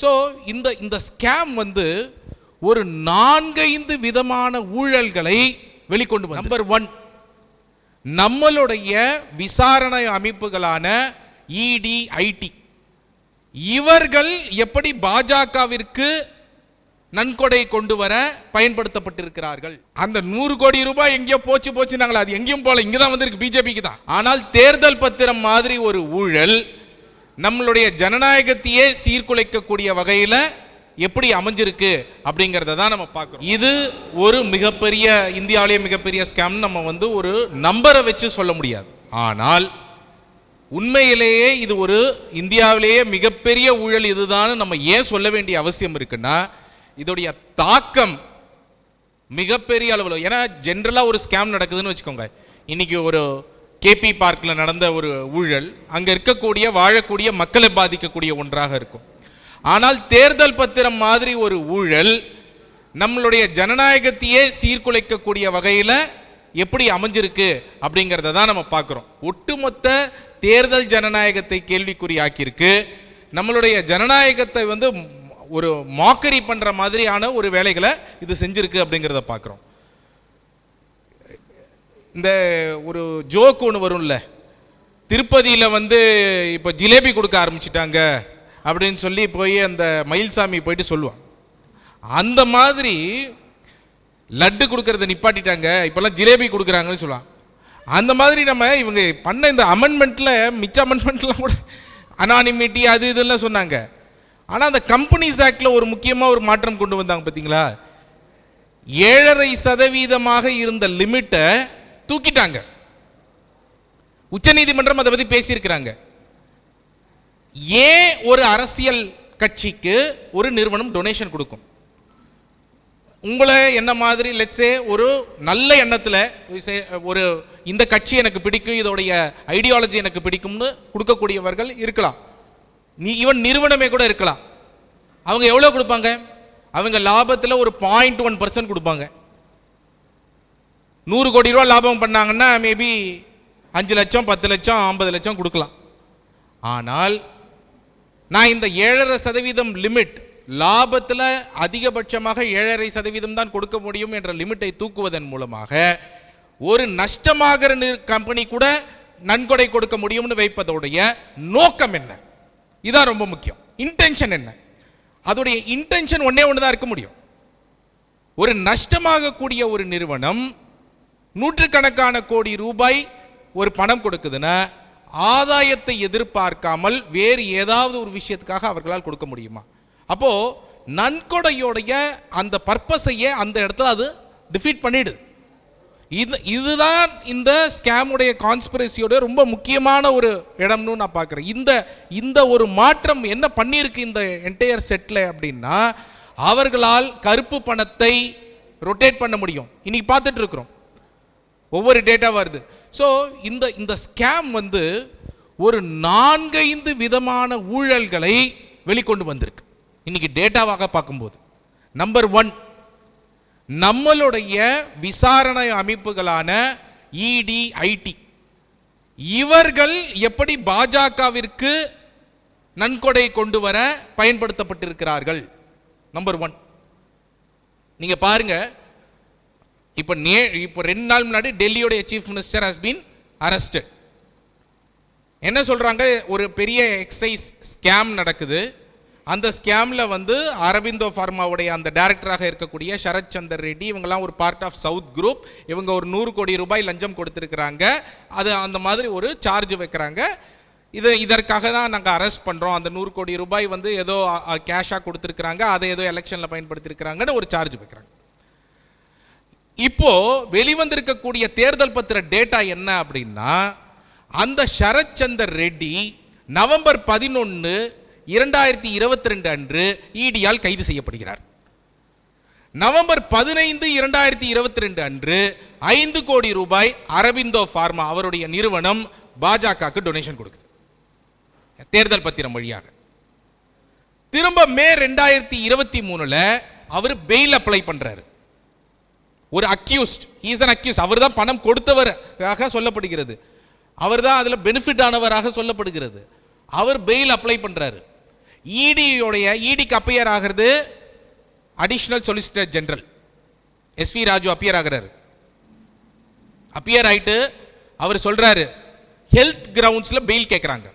So இந்த இந்த scam வந்து ஒரு நான்கைந்து விதமான ஊழல்களை வெளிக்கொண்டு நம்பர் ஒன் நம்மளுடைய விசாரணை அமைப்புகளான இடி ஐடி இவர்கள் எப்படி பாஜகவிற்கு நன்கொடை கொண்டு வர பயன்படுத்தப்பட்டிருக்கிறார்கள்? அந்த நூறு கோடி ரூபாய் எங்கேயோ போச்சு போச்சு நாங்கள் அது எங்கேயும் போல இங்க தான் வந்திருக்கு பிஜேபிக்கு தான். ஆனால் தேர்தல் பத்திரம் மாதிரி ஒரு ஊழல் நம்மளுடைய ஜனநாயகத்தையே சீர்குலைக்கக்கூடிய வகையில் எப்படி அமைஞ்சிருக்கு அப்படிங்கிறத தான் நம்ம பார்க்குறோம். இது ஒரு மிகப்பெரிய இந்தியாவிலேயே மிகப்பெரிய ஸ்கேம் நம்ம வந்து ஒரு நம்பரை வச்சு சொல்ல முடியாது. ஆனால் உண்மையிலேயே இது ஒரு இந்தியாவிலேயே மிகப்பெரிய ஊழல் இதுதான் நம்ம ஏன் சொல்ல வேண்டிய அவசியம் இருக்குன்னா இதோடைய தாக்கம் மிகப்பெரிய அளவில் ஏன்னா ஜென்ரலாக ஒரு ஸ்கேம் நடக்குதுன்னு வச்சுக்கோங்க. இன்றைக்கி ஒரு கேபி பார்க்கில் நடந்த ஒரு ஊழல் அங்கே இருக்கக்கூடிய வாழக்கூடிய மக்களை பாதிக்கக்கூடிய ஒன்றாக இருக்கும். ஆனால் தேர்தல் பத்திரம் மாதிரி ஒரு ஊழல் நம்மளுடைய ஜனநாயகத்தையே சீர்குலைக்கக்கூடிய வகையில் எப்படி அமைஞ்சிருக்கு அப்படிங்கிறத தான் நம்ம பார்க்குறோம். ஒட்டுமொத்த தேர்தல் ஜனநாயகத்தை கேள்விக்குறியாக்கியிருக்கு. நம்மளுடைய ஜனநாயகத்தை வந்து ஒரு மாக்கரி பண்ணுற மாதிரியான ஒரு வேலைகளை இது செஞ்சிருக்கு அப்படிங்கிறத பார்க்குறோம். இந்த ஒரு ஜோக் ஒன்று வரும்ல. திருப்பதியில் வந்து இப்போ ஜிலேபி கொடுக்க ஆரம்பிச்சிட்டாங்க அப்படின்னு சொல்லி போய் அந்த மயில்சாமி போயிட்டு சொல்லுவான். அந்த மாதிரி லட்டு கொடுக்கறத நிப்பாட்டிட்டாங்க. இப்போல்லாம் ஜிலேபி கொடுக்குறாங்கன்னு சொல்லுவான். அந்த மாதிரி நம்ம இவங்க பண்ண இந்த அமெண்ட்மெண்ட்டில் மிச்ச அமெண்ட்மெண்ட்லாம் கூட அனானிமிட்டி அது இதெல்லாம் சொன்னாங்க. ஆனால் அந்த கம்பெனிஸ் ஆக்டில் ஒரு முக்கியமாக ஒரு மாற்றம் கொண்டு வந்தாங்க பார்த்தீங்களா ஏழரை சதவீதமாக இருந்த லிமிட்டை தூக்கிட்டாங்க. உச்சநீதிமன்றம் அதை பற்றி பேசியிருக்கிறாங்க. ஏன் ஒரு அரசியல் கட்சிக்கு ஒரு நிறுவனம் டொனேஷன் கொடுக்கும்? உங்களை என்ன மாதிரி லெட்ஸே ஒரு நல்ல எண்ணத்தில் ஒரு இந்த கட்சி எனக்கு பிடிக்கும் இதோடைய ஐடியாலஜி எனக்கு பிடிக்கும்னு கொடுக்கக்கூடியவர்கள் இருக்கலாம். நீ ஈவன் நிறுவனமே கூட இருக்கலாம். அவங்க எவ்வளோ கொடுப்பாங்க? அவங்க லாபத்தில் ஒரு பாயிண்ட் ஒன் பர்சன்ட் கொடுப்பாங்க. நூறு கோடி ரூபா லாபம் பண்ணாங்கன்னா மேபி அஞ்சு லட்சம் பத்து லட்சம் ஐம்பது லட்சம் கொடுக்கலாம். ஆனால் நான் இந்த ஏழரை சதவீதம் லிமிட் லாபத்தில் அதிகபட்சமாக ஏழரை சதவீதம் தான் கொடுக்க முடியும் என்ற லிமிட்டை தூக்குவதன் மூலமாக ஒரு நஷ்டமாகிற நிறு- கம்பெனி கூட நன்கொடை கொடுக்க முடியும்னு வைப்பதோடைய நோக்கம் என்ன? இதான் ரொம்ப முக்கியம். இன்டென்ஷன் என்ன? அதோடைய இன்டென்ஷன் ஒன்றே ஒன்று தான் இருக்க முடியும். ஒரு நஷ்டமாகக்கூடிய ஒரு நிறுவனம் நூற்றுக்கணக்கான கோடி ரூபாய் ஒரு பணம் கொடுக்குதுன்னா ஆதாயத்தை எதிர்பார்க்காமல் வேறு ஏதாவது ஒரு விஷயத்துக்காக அவர்களால் கொடுக்க முடியுமா? அப்போது நன்கொடையோடைய அந்த பர்பஸையே அந்த இடத்துல அது டிஃபீட் பண்ணிடுது. இது இதுதான் இந்த ஸ்கேமுடைய கான்ஸ்பிரசியோட ரொம்ப முக்கியமான ஒரு இடம்னு நான் பார்க்குறேன். இந்த இந்த ஒரு மாற்றம் என்ன பண்ணியிருக்கு இந்த என்டையர் செட்டில் அப்படின்னா அவர்களால் கருப்பு பணத்தை ரொட்டேட் பண்ண முடியும். இன்னைக்கு பார்த்துட்டு இருக்கிறோம். ஒவ்வொரு டேட்டா வருது. ஸோ இந்த இந்த ஸ்கேம் வந்து ஒரு நான்கைந்து விதமான ஊழல்களை வெளிக்கொண்டு வந்திருக்கு. இன்னைக்கு டேட்டாவாக பார்க்கும்போது. நம்பர் ஒன் நம்மளுடைய விசாரணை அமைப்புகளான இடி ஐடி இவர்கள் எப்படி பாஜகவிற்கு நன்கொடை கொண்டு வர பயன்படுத்தப்பட்டிருக்கிறார்கள்? நம்பர் ஒன் நீங்க பாருங்க இப்போ நே இப்போ ரெண்டு நாள் முன்னாடி டெல்லியோடைய chief minister has been arrested என்ன சொல்கிறாங்க ஒரு பெரிய எக்ஸைஸ் ஸ்கேம் நடக்குது. அந்த ஸ்கேமில் வந்து அரவிந்தோ ஃபார்மாவுடைய அந்த டைரக்டராக இருக்கக்கூடிய சரத் சந்தர் ரெட்டி இவங்கெல்லாம் ஒரு பார்ட் ஆஃப் சவுத் குரூப் இவங்க ஒரு நூறு கோடி ரூபாய் லஞ்சம் கொடுத்துருக்குறாங்க. அது அந்த மாதிரி ஒரு சார்ஜ் வைக்கிறாங்க. இது இதற்காக தான் நாங்கள் அரெஸ்ட் பண்ணுறோம் அந்த நூறு கோடி ரூபாய் வந்து ஏதோ கேஷாக கொடுத்துருக்குறாங்க. அதை ஏதோ எலெக்ஷனில் பயன்படுத்தியிருக்கிறாங்கன்னு ஒரு சார்ஜ் வைக்கிறாங்க. இப்போ வெளிவந்திருக்கக்கூடிய தேர்தல் பத்திர டேட்டா என்ன அப்படின்னா அந்த சரத்சந்தர் ரெட்டி நவம்பர் பதினொன்று இரண்டாயிரத்தி இருபத்தி ரெண்டு அன்று இடியால் கைது செய்யப்படுகிறார். நவம்பர் பதினைந்து இரண்டாயிரத்தி இருபத்தி ரெண்டு அன்று ஐந்து கோடி ரூபாய் அரவிந்தோ ஃபார்மா அவருடைய நிறுவனம் பாஜகவுக்கு டொனேஷன் கொடுக்குது. தேர்தல் பத்திரம் வழியாக. திரும்ப மே ரெண்டாயிரத்தி இருபத்தி மூணுல அவர் பெயில் அப்ளை பண்றாரு. ஒரு அக்யூஸ்ட் ஈஸ் அன் அக்யூஸ் அவர் தான் பணம் கொடுத்தவராக சொல்லப்படுகிறது. அவர் தான் அதில் பெனிஃபிட் ஆனவராக சொல்லப்படுகிறது. அவர் பெயில் அப்ளை பண்ணுறாரு இடியோடைய இடிக்கு அப்பையர் ஆகிறது additional solicitor general SV Raju appear ஆகிறார். அப்பியர் ஆகிட்டு அவர் சொல்கிறாரு ஹெல்த் கிரவுண்ட்ஸில் பெயில் கேட்குறாங்க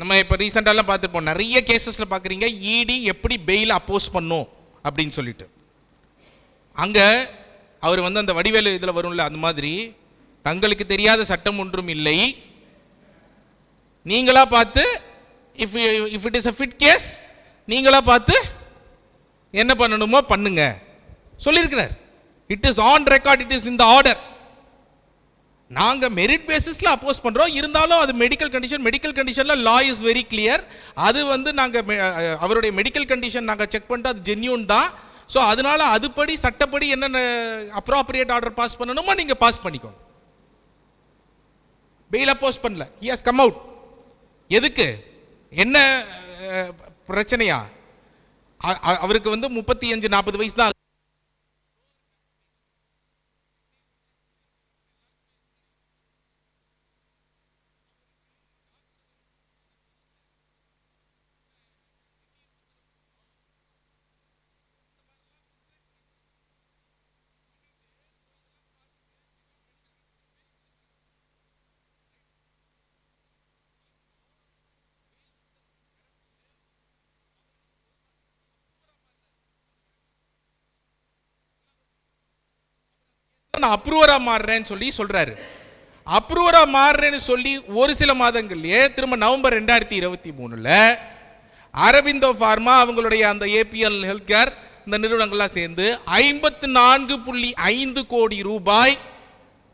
நம்ம இப்போ ரீசெண்டாலாம் பார்த்துருப்போம். நிறைய கேசஸில் பார்க்குறீங்க இடி எப்படி பெயில் அப்போஸ் பண்ணும் அப்படின்னு சொல்லிட்டு. அங்கே அவர் வந்து அந்த வடிவேலு இதில் வரும்ல அந்த மாதிரி தங்களுக்கு தெரியாத சட்டம் ஒன்றும் இல்லை. நீங்களா பார்த்து if if it is a fit case நீங்களா பார்த்து என்ன பண்ணணுமோ பண்ணுங்க. சொல்லியிருக்கிறார். It is on record it is இந்த ஆர்டர் நாங்கள் மெரிட் பேசிஸில் அப்போஸ் பண்ணுறோம் இருந்தாலும் அது மெடிக்கல் கண்டிஷன் மெடிக்கல் கண்டிஷனில் லா இஸ் வெரி கிளியர் அது வந்து நாங்கள் மெ- அவருடைய மெடிக்கல் கண்டிஷன் நாங்கள் செக் பண்ணிட்டு அது ஜென்யூன் தான். ஸோ அதனால அதுபடி சட்டப்படி என்னென்ன அப்ராப்ரியேட் ஆர்டர் பாஸ் பண்ணணுமோ நீங்க பாஸ் பண்ணிக்கோங்க. பெயில போஸ்ட் பண்ணல. ஹி ஹஸ் கம் அவுட் எதுக்கு? என்ன பிரச்சனையா? அவருக்கு வந்து முப்பத்தி அஞ்சு நாற்பது வயசு தான் நான் அப்ரூவரா மாறுறேன்னு சொல்லி சொல்றாரு. அப்ரூவரா மாறுறேன்னு சொல்லி ஒரு சில மாதங்கள்லயே திரும்ப நவம்பர் ரெண்டாயிரத்தி இருபத்தி மூணுல அரவிந்தோ ஃபார்மா அவங்களுடைய அந்த ஏபிஎல் ஹெல்த் கேர் இந்த நிறுவனங்கள்லாம் சேர்ந்து ஐம்பத்து நான்கு புள்ளி ஐந்து கோடி ரூபாய்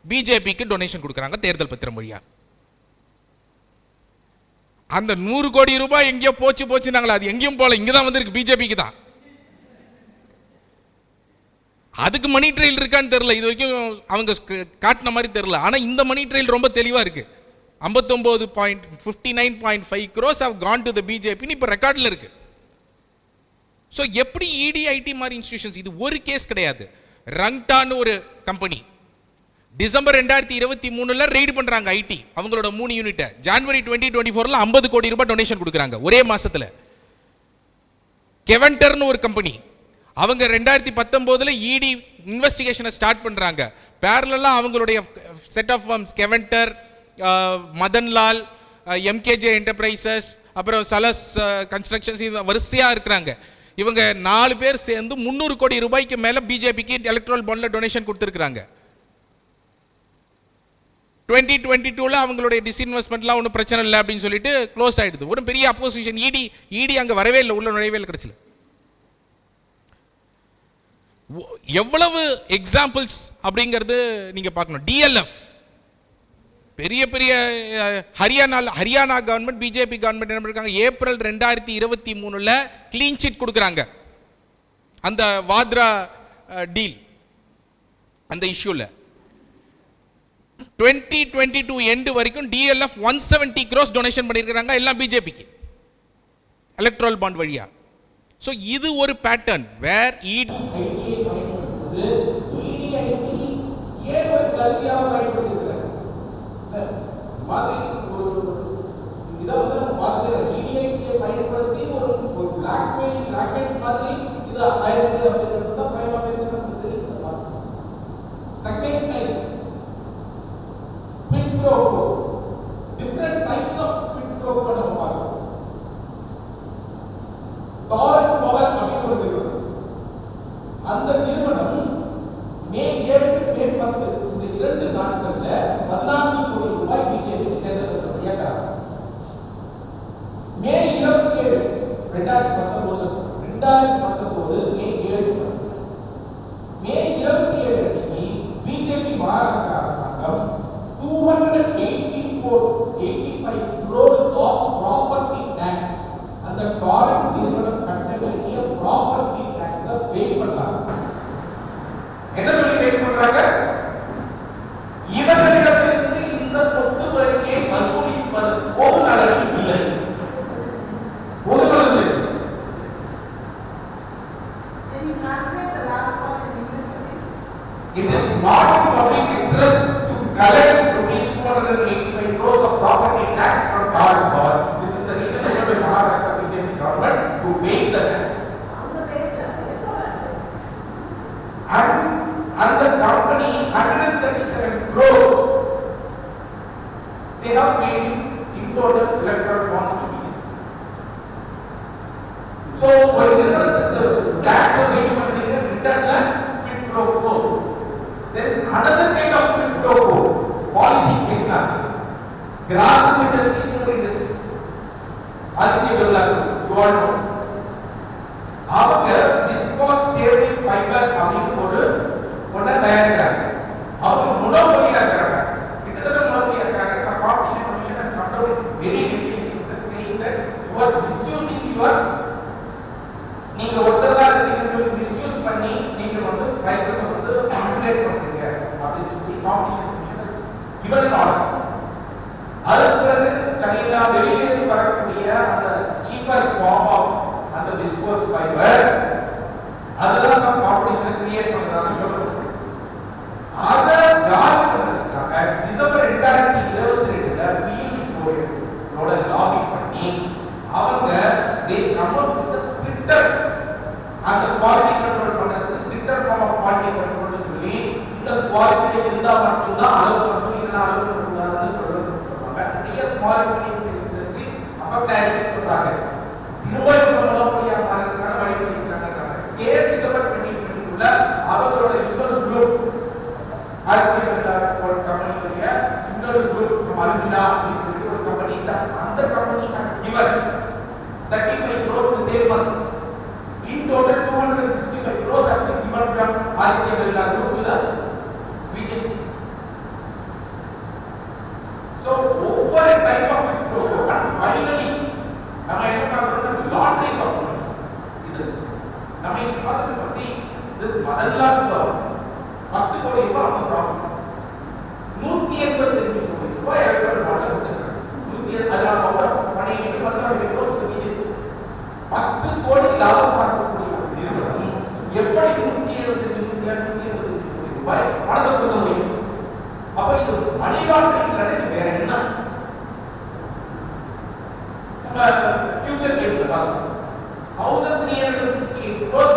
பிஜேபிக்கு டொனேஷன் கொடுக்குறாங்க தேர்தல் பத்திரம் வழியாக அந்த நூறு கோடி ரூபாய் எங்கேயோ போச்சு போச்சுனாங்களா அது எங்கேயும் போல இங்கே தான் வந்திருக்கு பிஜேபிக்கு தான். அதுக்கு மணி ட்ரெயில் இருக்கான்னு தெரில இது வரைக்கும் அவங்க காட்டின மாதிரி தெரில ஆனால் இந்த மணி ட்ரெயில் ரொம்ப தெளிவாக இருக்குது ஐம்பத்தொம்போது point fifty nine point five crores have gone to the பிஜேபின்னு இப்போ ரெக்கார்டில் இருக்குது ஸோ எப்படி இடிஐடி ஐடி மாதிரி இன்ஸ்டியூஷன்ஸ் இது ஒரு கேஸ் கிடையாது. ரங்டான்னு ஒரு கம்பெனி டிசம்பர் ரெண்டாயிரத்தி இருபத்தி மூணுல ரெய்டு பண்றாங்க ஐடி அவங்களோட மூணு யூனிட்டை ஜான்வரி டுவெண்ட்டி டுவெண்ட்டி ஃபோர்ல ஐம்பது கோடி ரூபாய் டொனேஷன் கொடுக்குறாங்க ஒரே மாசத்துல. கெவன்டர்னு ஒரு கம்பெனி அவங்க ரெண்டாயிரத்தி பத்தொம்போதில் இடி இன்வெஸ்டிகேஷனை ஸ்டார்ட் பண்ணுறாங்க பேரலா அவங்களுடைய set of farms Keventer Madanlal MKJ enterprises அப்புறம் சலஸ் கன்ஸ்ட்ரக்ஷன்ஸ் uh, இது வரிசையாக இருக்கிறாங்க. இவங்க நாலு பேர் சேர்ந்து முந்நூறு கோடி ரூபாய்க்கு மேலே பிஜேபிக்கு எலக்ட்ரல் பாண்டில் டொனேஷன் கொடுத்துருக்குறாங்க. டுவெண்ட்டி டுவெண்ட்டி டூவில் அவங்களுடைய டிஸ்இன்வெஸ்ட்மெண்ட்லாம் ஒன்றும் பிரச்சனை இல்லை அப்படின்னு சொல்லிட்டு க்ளோஸ் ஆகிடுது ஒரு பெரிய அப்போசிஷன் இடி இடி அங்கே வரவே இல்லை உள்ள நுழைவே இல்லை கடைசியில். எவ்வளவு எக்ஸாம்பிள்ஸ் அப்படிங்கிறது நீங்கள் பார்க்கணும். டிஎல்எஃப் பெரிய பெரிய Haryana Haryana government BJP government என்ன பண்ணிருக்காங்க? ஏப்ரல் ரெண்டாயிரத்தி இருபத்தி மூணுல க்ளீன் சீட் கொடுக்குறாங்க. அந்த வாத்ரா டீல் அந்த இஷ்யூவில் டுவெண்ட்டி டுவெண்ட்டி டூ எண்டு வரைக்கும் DLF one seventy crores donation பண்ணியிருக்கிறாங்க எல்லாம் பிஜேபிக்கு எலக்ட்ரல் பாண்ட் வழியா. ஸோ இது ஒரு பேட்டர்ன் வேர் ஈட் ஒரு பயன்படுத்தி ஒரு மாதிரி இது ஆயிரத்தி அப்படிங்கிறது rows. They have 18 in total electron bonds to each other. So, ஒரு dash of eight பண்றீங்க ரிட்டர்ன்ல quid pro quo. There is another kind of quid pro quo. Policy case தான். நம்ம இன்னைக்கு பத்தி சி திஸ் மதன்லால் ஃபர்ம் பத்து கோடி ரூபாய் அவங்க ப்ராஃபிட். நூத்தி எண்பத்தஞ்சு கோடி ரூபாய் எலக்ட்ரல் பாட்டில் கொடுத்துருக்காங்க நூத்தி அது அவங்க பணி எட்டு அவருடைய கோஸ்ட் பிஜேபி பத்து கோடி லாபம் பார்க்கக்கூடிய ஒரு நிறுவனம் எப்படி நூத்தி எழுபத்தஞ்சு நூத்தி நூத்தி எழுபத்தஞ்சு கோடி ரூபாய் பணத்தை கொடுக்க முடியும்? அப்ப இது மணி லாண்டரிங் வேற என்ன? நம்ம ஃபியூச்சர் கேட்கல பாருங்க thousand three hundred sixty assim,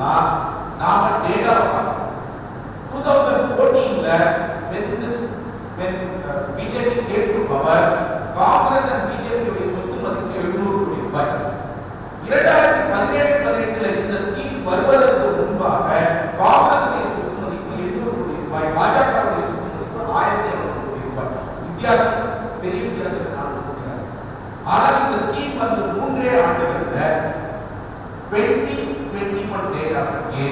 நாம டேட்டா பார்க்கணும் two thousand ஃபோர்டீன்ல when this when BJP got power and பிஜேபியுடைய சொத்து மதிப்பு எழுநூறு இரண்டாயிரத்தி பதினேழு பதினெட்டுல இந்த ஸ்கீம் வருவதற்கு முன்பாக காங்கிரசுடைய சொத்து மதிப்பு எண்ணூறு கோடி ரூபாய் ஆயிரத்தி ஐநூறு கோடி வித்தியாசம் பெரிய வித்தியாசம் ஆனால் இந்த ஸ்கீம் வந்து மூன்றே ஆண்டுகளில் டுவெண்ட்டி டுவெண்ட்டி ஒன் டேட்டா படி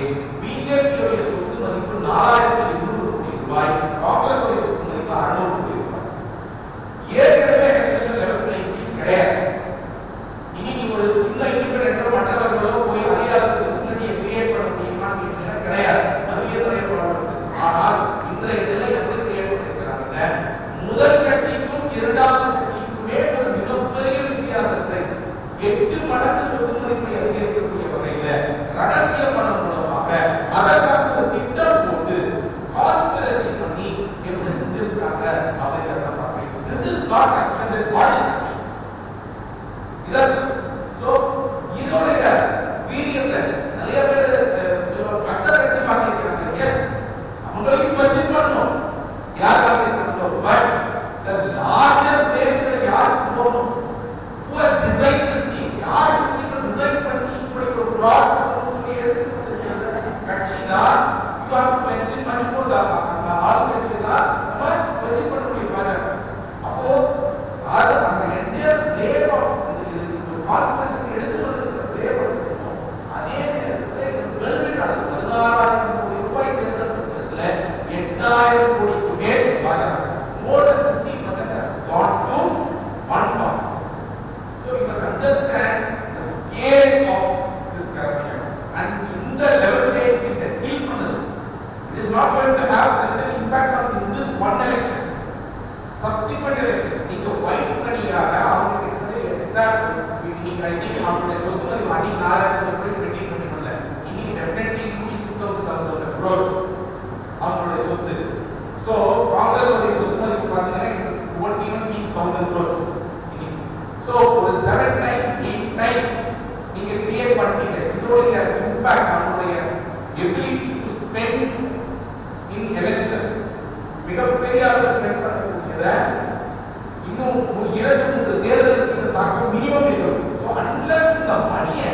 பிஜேபியுடைய சொத்து மதிப்பு நாலாயிரத்தி எண்ணூறு கோடி ரூபாய் காங்கிரஸ் சொத்து மதிப்பு அறுநூறு corruption. And இந்த லெவல்லே இந்த கில் பண்ணது. It is not going to have just an impact on in this one election. Subsequent elections, நீங்க white மணியாக அவங்க கிட்ட எந்த நீங்க I அவங்க சொத்து மதிப்பு அன்னைக்கு நாலாயிரத்தி ரூபாய் டுவெண்ட்டி டுவெண்ட்டி ஒன்ல இன்னைக்கு definitely rupee six thousand thousand crores அவங்களுடைய சொத்து. ஸோ காங்கிரஸ் உடைய சொத்து மதிப்பு பார்த்தீங்கன்னா one even B thousand crores so ஒரு செவன் டைம்ஸ் எயிட் டைம்ஸ் நீங்க கிரியேட் பண்ணீங்க இதோடைய இம்பாக்ட் அவங்களுடைய ability to spend in elections மிகப்பெரிய அளவில் ஸ்பெண்ட் பண்ணக்கூடியதை இன்னும் ஒரு இரண்டு மூன்று தேர்தலுக்கு இந்த தாக்கம் மினிமம் இருக்கும் ஸோ அன்லஸ் இந்த மணியை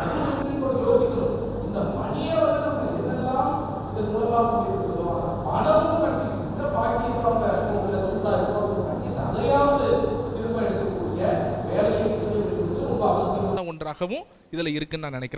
அதுவும் சுப்ரீம் கோர்ட் யோசிக்கணும் இந்த மணியை வந்து நம்ம என்னெல்லாம் இதன் மூலமாக இருக்கிறதோ அந்த பணமும் கட்டி இந்த பாக்கி இருக்கவங்க உள்ள சொந்தா இருக்கவங்க அட்லீஸ்ட் அதையாவது திரும்ப எடுக்கக்கூடிய வேலையை செய்ய வேண்டியது ரொம்ப அவசியம் ஒன்றாகவும் இதில் இருக்குன்னு நான் நினைக்கிறேன்.